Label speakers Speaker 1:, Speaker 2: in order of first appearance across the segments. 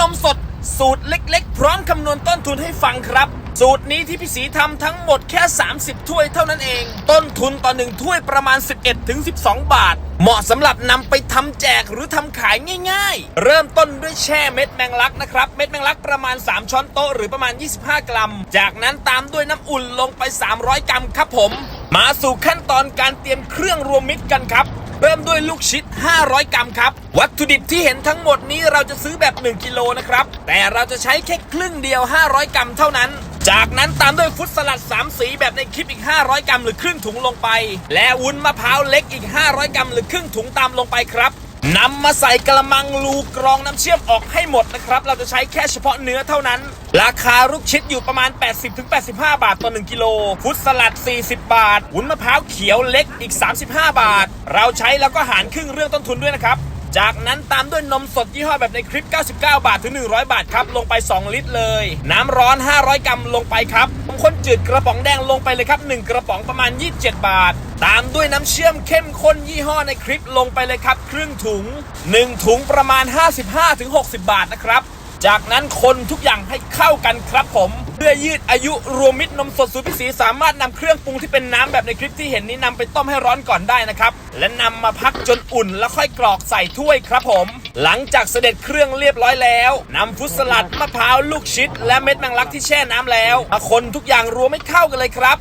Speaker 1: นมสด สูตรเล็กๆ พร้อมคำนวณต้นทุนให้ฟังครับ สูตรนี้ที่พี่สีทำทั้งหมดแค่ 30 ถ้วยเท่านั้นเอง ต้นทุนต่อหนึ่งถ้วยประมาณ 11ถึง12 บาท เหมาะสำหรับนำไปทำแจกหรือทำขายง่ายๆ เริ่มต้นด้วยแช่เม็ดแมงลักนะครับ เม็ดแมงลักประมาณ 3 ช้อนโต๊ะหรือประมาณ 25 กรัม จากนั้นตามด้วยน้ำอุ่นลงไป 300 กรัมครับผม มาสู่ขั้นตอนการเตรียมเครื่องรวมมิตรกันครับ เริ่มด้วยลูกชิด 500 กรัมครับ วัตถุดิบที่เห็นทั้งหมดนี้เราจะซื้อแบบ 1 กิโลนะครับ แต่เราจะใช้แค่ครึ่งเดียว 500 กรัมเท่านั้น จากนั้นตามด้วยฟุตสลัด 3 สีแบบในคลิปอีก 500 กรัมหรือครึ่งถุงลงไป และวุ้นมะพร้าวเล็กอีก 500 กรัมหรือครึ่งถุงตามลงไปครับ นำมาใส่กระมังลูกรองน้ำเชื่อมออกให้หมดนะครับ เราจะใช้แค่เฉพาะเนื้อเท่านั้น ราคาลูกชิดอยู่ประมาณ 80-85 บาทต่อ 1 กิโล ฟุตสลัด 40 บาทวุ้นมะพร้าวเขียวเล็กอีก 35 บาท เราใช้แล้วก็หารครึ่งเรื่องต้นทุนด้วยนะครับ จากนั้นตามด้วยนมสดยี่ห้อแบบในคลิป 99 บาทถึง 100 บาทครับ ลงไป 2 ลิตรเลย น้ำร้อน 500 กรัมลงไปครับ ข้นจืดกระป๋องแดงลงไปเลยครับ 1 กระป๋องประมาณ 27 บาท ตามด้วยน้ำเชื่อมเข้มข้นยี่ห้อในคลิปลงไปเลยครับ ครึ่งถุง 1 ถุงประมาณ 55-60 บาทนะครับ จากนั้นคนทุกอย่างให้เข้ากันครับผมเพื่อยืดอายุรวมมิตรนมสดสูตรพิเศษสามารถนำเครื่องปรุงที่เป็นน้ำแบบในคลิปที่เห็นนี้นำไปต้มให้ร้อนก่อนได้นะครับและนำมาพักจนอุ่นแล้วค่อยกรอกใส่ถ้วยครับผม หลังจากเสด็จเครื่องเรียบร้อยแล้วนำฟุตสลัดมะพร้าวลูกชิด และเม็ดแมงลักที่แช่น้ำแล้วมาคนทุกอย่างรวมให้เข้ากันเลยครับ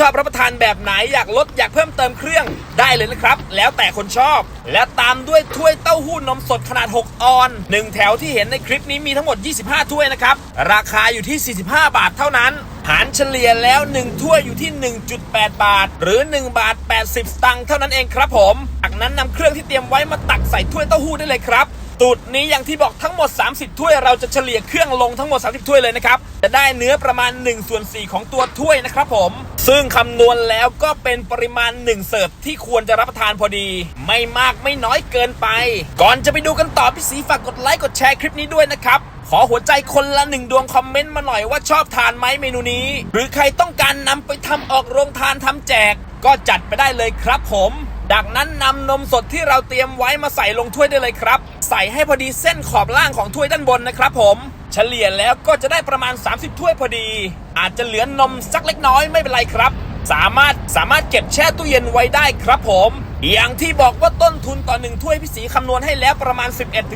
Speaker 1: ชอบรับประทานแบบไหนอยากลดอยากเพิ่มเติมเครื่องได้เลยนะครับ แล้วแต่คนชอบ และตามด้วยถ้วยเต้าหู้นมสดขนาด 6 ออนหนึ่งแถวที่เห็นในคลิปนี้มีทั้งหมด 25 ถ้วยนะครับ ราคาอยู่ที่ 45 บาทเท่านั้น หารเฉลี่ยแล้ว 1 ถ้วยอยู่ที่ 1.8 บาท หรือ 1 บาท 80 สตางค์เท่านั้นเองครับผมจากนั้นนำเครื่องที่เตรียมไว้มาตักใส่ถ้วยเต้าหู้ได้เลยครับตูดนี้อย่างที่บอกทั้งหมด 30 ถ้วยเราจะเฉลี่ยเครื่องลงทั้งหมด 30 ถ้วยเลยนะครับ จะได้เนื้อประมาณ1ส่วน4ของตัวถ้วยนะครับผม ซึ่งคำนวณแล้วก็เป็นปริมาณ 1 เสิร์ฟที่ควรจะรับประทานพอดี ไม่มากไม่น้อยเกินไป ก่อนจะไปดูกันต่อพี่สีฝากกดไลค์กดแชร์คลิปนี้ด้วยนะครับขอหัวใจคนละหนึ่งดวงคอมเมนต์มาหน่อยว่าชอบทานไหมเมนูนี้ หรือใครต้องการนำไปทำออกโรงทานทำแจก ก็จัดไปได้เลยครับผมจากนั้นนำนมสดที่เราเตรียมไว้มาใส่ลงถ้วยได้เลยครับ ใส่ให้พอดีเส้นขอบล่างของถ้วยด้านบนนะครับผมเฉลี่ยแล้วก็จะได้ประมาณ 30 ถ้วยพอดี อาจจะเหลือนมสักเล็กน้อยไม่เป็นไรครับ สามารถสามารถเก็บแช่ตู้เย็นไว้ได้ครับผมอย่างที่บอกว่าต้นทุนต่อหนึ่งถ้วยพี่สีคำนวณให้แล้วประมาณ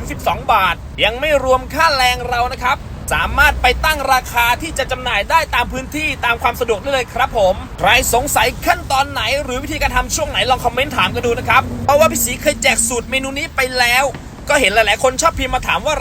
Speaker 1: 11-12 บาท ยังไม่รวมค่าแรงเรานะครับ สามารถไปตั้งราคาที่จะจำหน่ายได้ตามพื้นที่ตามความสะดวกได้เลยครับผม ใครสงสัยขั้นตอนไหน หรือวิธีการทำช่วงไหนลองคอมเมนต์ถามกันดูนะครับ เพราะว่าพี่สีเคยแจกสูตรเมนูนี้ไปแล้ว ก็เห็นหลาย ๆ คนชอบพิมพ์มาถามว่า